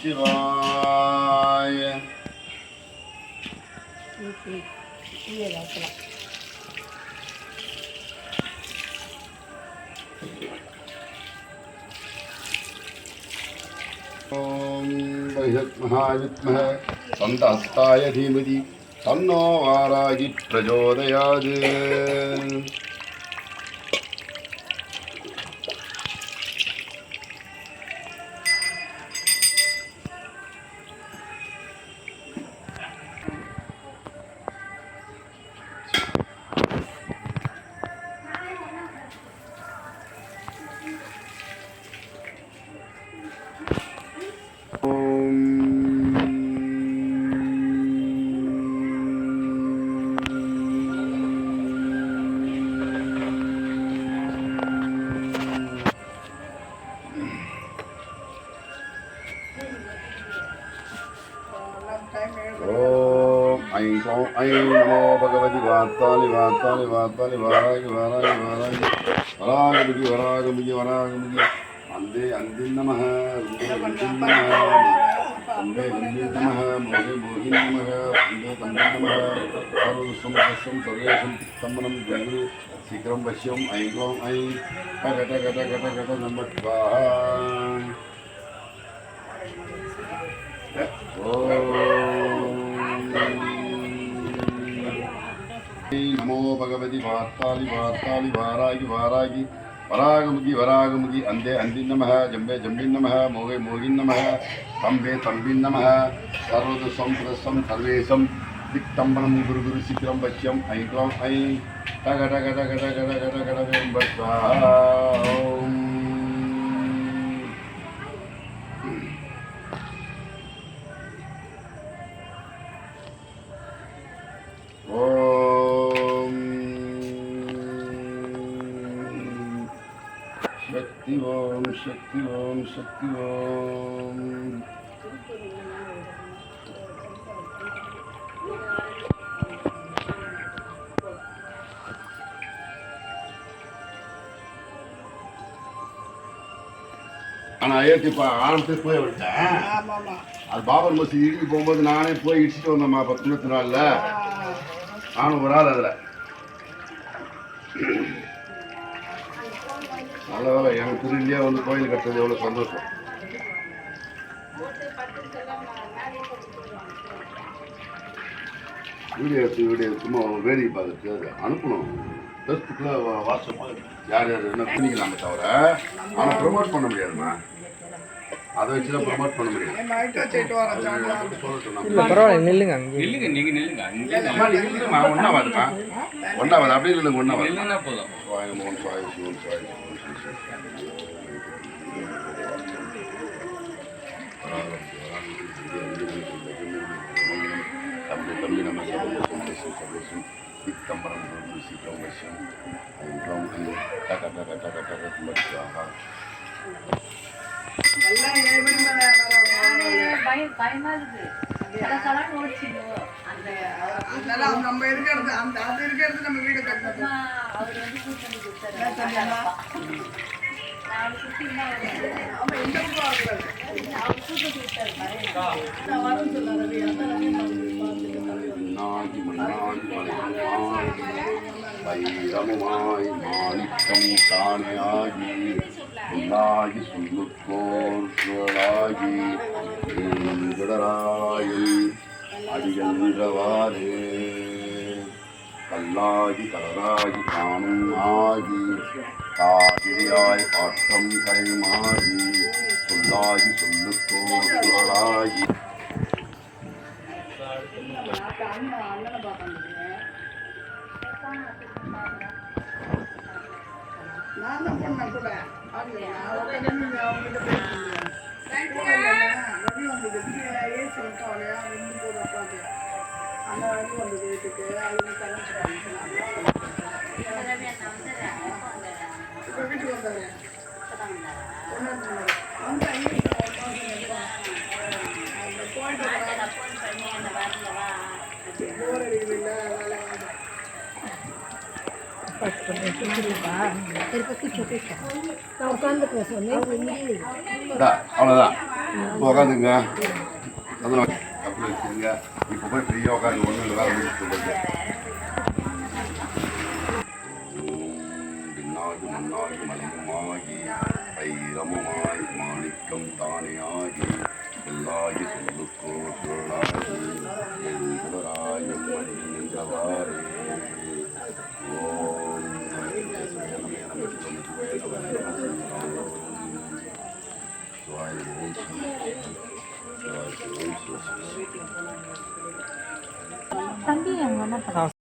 शिवाय। ओम बृहत्महाविद्महे तन्नो वारागि प्रचोदयात्। ऐं सौं ऐं नमो भगवति वार्तालि वार्तालि वार्तालि वारागि वारागि वारागि वरागमुखि वरागमुखि वरागमुखि वंदे अन्दिं नमः, वंदे नमः, वंदे अन्दिं नमः, मोहि मोहि नमः, वंदे तन्दिं नमः। सर्वसं सस्यं सर्वेषं सम्मनं गुरु शीघ्रं पश्यम् ऐं क्लौं ऐं कट कट कट कट नमः स्वाहा। नमो भगवति वार्तालि वार्तालि वारागि वारागि वरागमुखि वरागमुखि नमः जम्बे जम्बिन् नमः मोगे मोगिन् नमः तम्बे तम्बिन् नमः सर्वदुसं प्रदस्सं सर्वेशं दिक्तम्बनं गुरु गुरु पश्यम् ऐं क्लौं ऐं टग टग टग टग टग टग टग स्वाहा சக்தி ஓம் சக்தி ஓம் சக்தி ஓம் ஆனா ஏற்றி ஆரம்பத்துக்கு போய் விட்டேன். அது பாபர் மசி இடிக்கு போகும்போது நானே போய் இடிச்சுட்டு வந்தேம்மா பத்து இருபத்தி நாளில். நானும் ஒரு ஆள் நல்ல வேலை எனக்கு திருந்தியா வந்து கோயில் கட்டுறது எவ்வளோ சந்தோஷம். வீடியோ எடுத்து வீடியோ சும்மா வேடிக்கை பார்த்துட்டு அனுப்பணும். ஃபேஸ்புக்கில் வாட்ஸ்அப்பில் யார் யார் என்ன பண்ணிக்கலாமே தவிர ஆனால் ப்ரொமோட் பண்ண முடியாதும்மா. அதை வச்சு தான் ப்ரொமோட் பண்ண முடியும். அப்படி சொல்லட்டும் பரவாயில்ல நில்லுங்க அங்கே. நில்லுங்க நீங்க நில்லுங்க. அங்கே அம்மா, நீ இல்லைம்மா, ஒண்ணாவாதும்மா. ஒண்ணாவாது, அப்படியே இல்லைங்க, ஒண்ணாவாது. நில்லுனா போதும். சுவாய நமோ, சுவாய சிவம், சுவாய சிவம், சிவம், சிவம். தம்பி தம்பி நம்ம சர்வசம் தேசம் சர்வசம் திக்கம்பரம் பிரம்ம சீக்கிரம் வசியம் ஐம் டக டக டக டக கும்பரிசாக பயம் பயமா இருக்கு சலசலன்னு ஓடிச்சிங்க அந்த அதனால நம்ம இருக்கிறது அந்த அது இருக்கிறது நம்ம வீடு கட்டணும் அவர் வந்து கூட்டு பண்ணி கொடுத்தாரு நான் சுத்தி ஆமா இந்த பக்கம் அவர் கூட்டு கொடுத்தாரு நான் பார்த்துட்டு நாகி மன்னாகி மலைமாய் வைரமுமாய் சொல்லுக்கோர் சுவளாகி விடராயில் அடியன்றவாறே. கல்லாகி கலராகி காணும் ஆகி காவிரியாய் பாட்டம் கரைமாகி சொல்லாகி சொல்லுக்கோர் நான் தான் பண்ணேன் கூட வீட்டுக்கு வந்தாரு ஒன்று வந்து ஐயோ அந்த போயிட்டு போர் அடிக்குது இல்லை வேலை வேலை நான் உட்காந்துக்கிறேன் சொன்னேன் இந்தா, அவ்வளோதான் இப்போ உட்காந்துங்க அப்படி வச்சுருங்க இப்போ போய் ஃப்ரீயாக உட்காந்து ஒன்றும் இல்லை வேலை சொல்லுங்க மாணிக்கம் தானே ஆகி தம்பி அவங்க என்ன பண்ண